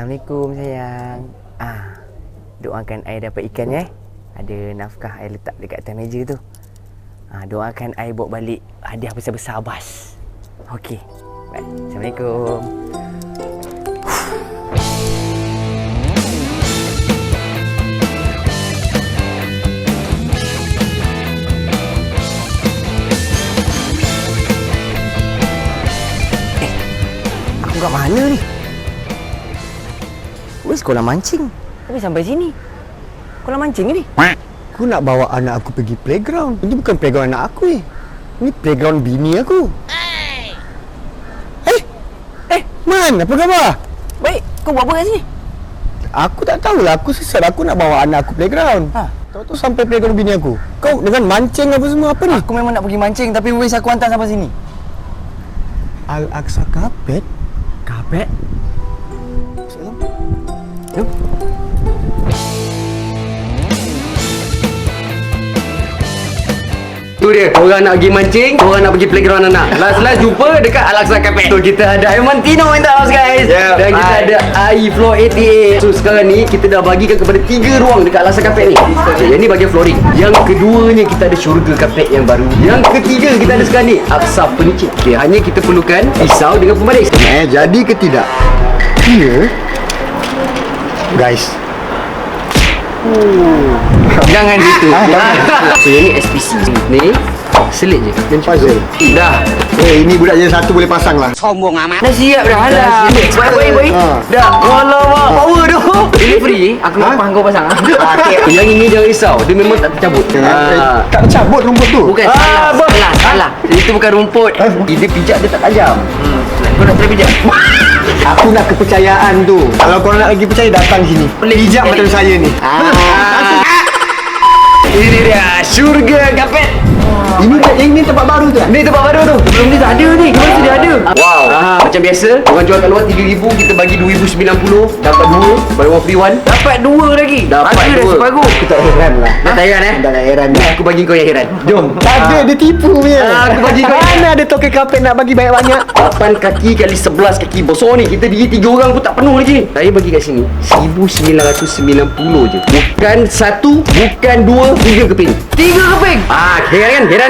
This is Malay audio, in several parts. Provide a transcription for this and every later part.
Assalamualaikum sayang. Ah, doakan I dapat ikan ya. Ada nafkah I letak dekat atas meja tu. Ah, doakan I bawa balik hadiah besar-besar Abbas. Okey. Baik. Assalamualaikum. Eh, Aku kat mana ni? Weh sekolah mancing. Tapi sampai sini. Sekolah mancing ni. Aku nak bawa anak aku pergi playground. Ini bukan playground anak aku ni. Ini playground bini aku. Eh, Eh, Man, apa khabar? baik. Kau buat apa kat sini? Aku tak tahulah. Aku sesat. Aku nak bawa anak aku playground. Ha. Tahu-tahu sampai playground bini aku. Kau dengan mancing apa semua apa ni? Aku memang nak pergi mancing tapi wes aku hantar sampai sini. Al-Aqsa Carpet? Kapet? Jom. Tu dia, orang nak pergi mancing, orang nak pergi playground anak. Last-last jumpa dekat Al-Aqsa Cafe. So kita ada Aiman Tino in the house guys. Yeah, Dan kita hi. ada AI Floor 88. So sekarang ni kita dah bagikan kepada tiga ruang dekat Al-Aqsa Cafe ni. Okay, yang ni bagian flooring. Yang keduanya kita ada syurga kapet yang baru. Yang ketiga kita ada sekarang ni Aqsa Furniture. Okay, hanya kita perlukan pisau dengan pembaris. Eh, jadi ke tidak? Dia Guys Jangan gitu. so yang ni SPC. Ni selit je. Dan. Puzzle Dah. Eh, ini budak jadi satu boleh pasang lah Dah siap dah Alah Baik baik baik Ha. Dah Alamak Power tu Ini free Aku nak Ha? kau pasang ah. Yang ini jangan risau Dia memang tak tercabut Ah. Tak cabut rumput tu Bukan Ah, salah? Salah Salah Itu bukan rumput Ah. Dia pijak dia tak tajam hmm. Kau nak try pijak Aku nak kepercayaan tu Kalau korang nak lagi percaya datang sini Boleh. Hijab macam saya ni ah. Ini dia Syurga kapet Ini ini tempat baru tu kan? Ni tempat baru tu. Sebelum ni tak ada ni. Kemarin sudah ada. Wow. Ah, Macam biasa Orang jual kat luar 3,000 Kita bagi 2,090 Dapat dua Buy one free one. Dapat dua lagi. Dapat Harga dah dua. separuh. Aku tak heran lah. Dah tak heran eh? Tak heran. Ni aku bagi kau yang heran. Jom. Tak ada dia tipu punya. Ah, aku bagi kau Mana ada token kapet nak bagi banyak-banyak 8 kaki kali 11 kaki bosor ni. Kita bagi 3 orang pun tak penuh lagi. Saya bagi kat sini 1990 je. Bukan satu Bukan dua Tiga keping. Tiga keping. Ah, heran kan? Heran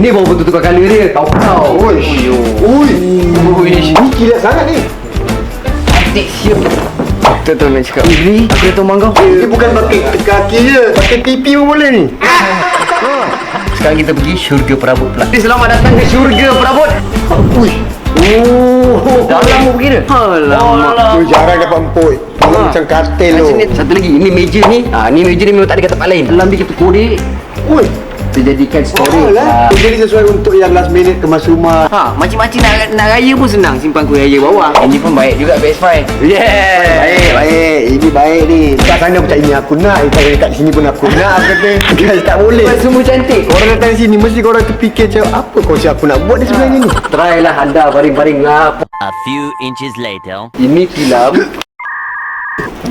Ini baru betul tukar colour dia. Kau-kau Uish. Ui Ui Ini kilat sangat ni. Adik siap. Betul tu nak cakap. Ini Aku dah tahu mangkau Ini bukan pakai kaki je. Pakai pipi pun boleh ni. Sekarang kita pergi syurga perabot pula. Selamat datang ke syurga perabot. Ui Oh. Dalam pun pergi Alamak. Tu jarang dapat empuk. Kalau Ha. macam katil tu. ni, Satu lagi. Ini meja ni. Ah, Ni meja ni memang tak ada kat tempat lain. Dalam dia kita korek Ui Kita jadikan Oh storage lah Jadi sesuai untuk yang last minute kemas rumah Ha, macam-macam nak, nak raya pun senang simpan kuih raya bawah. Ini pun baik juga PS5. Yeah. Baik, baik. Ini baik ni. Kat sana pun tak ini aku nak. Kat, kat sini pun aku nak. Aku kata, guys tak boleh. Buat semua cantik. Orang datang sini mesti korang terfikir macam apa konsep aku nak buat ni sebenarnya ni. Try lah anda baring-baring ngap. A few inches later. Ini tilam.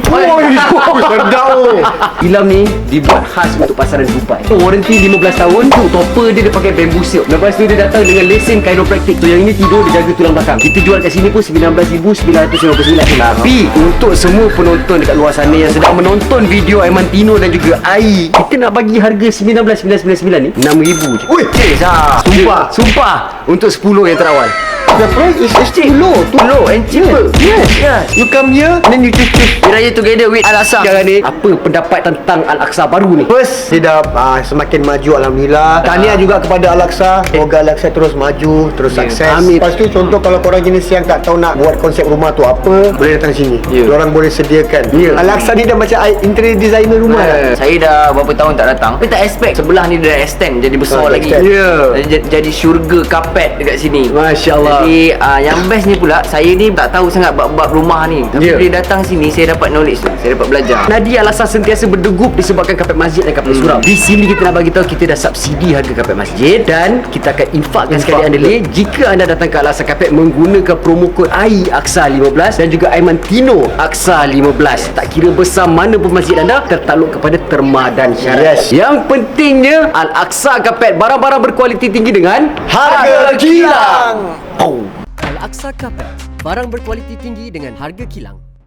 Oi, sedap oh. Tilam ni dibuat khas untuk pasaran Dubai. So, warranty 15 tahun. Tu topper dia dia pakai bamboo silk. Lepas tu dia datang dengan lesen chiropractic. So yang ini tidur dia jaga tulang belakang. Kita jual kat sini pun 19,999. Tapi untuk semua penonton dekat luar sana yang sedang menonton video Aiman Tino dan juga Ai, kita nak bagi harga 19,999 ni 6,000 je. Ui, Yes, ha. Sumpah. Sumpah. Untuk 10 yang terawal. The price is still low. Too low and cheaper. Yes. Yes. You come here, then you choose choose. We raya together with Al-Aqsa. Sekarang ni, apa pendapat tentang Al-Aqsa baru ni? First, dia dah uh, semakin maju Alhamdulillah Tahniah juga kepada Al-Aqsa Semoga Al-Aqsa terus maju, terus Ya. sukses Amin. Lepas tu contoh kalau korang jenis yang tak tahu nak buat konsep rumah tu apa Boleh datang sini Ya. Diorang boleh sediakan Ya. Al-Aqsa ni dah macam interior designer rumah dah Uh, saya dah berapa tahun tak datang Tapi tak expect Sebelah ni dah extend Jadi besar Ah, lagi extend. Ya Jadi, jadi syurga kapet dekat sini Masya Allah. Jadi Tapi uh, yang best ni pula Saya ni tak tahu sangat bab-bab rumah ni Tapi yeah. bila datang sini Saya dapat knowledge tu Saya dapat belajar Nadia Al-Hasan sentiasa berdegup disebabkan kapet masjid dan kapet surau. Di sini kita nak bagi tahu kita dah subsidi harga kapet masjid dan kita akan infakkan Infak, sekali anda ni jika anda datang ke Al-Hasan Kapet menggunakan promo kod AI Aksa 15 dan juga Aiman Tino Aksa 15. Tak kira besar mana pun masjid anda tertakluk kepada terma dan syarat. Yes. Yang pentingnya Al-Aqsa Kapet barang-barang berkualiti tinggi dengan harga kilang. Al-Aqsa Carpet, barang berkualiti tinggi dengan harga kilang.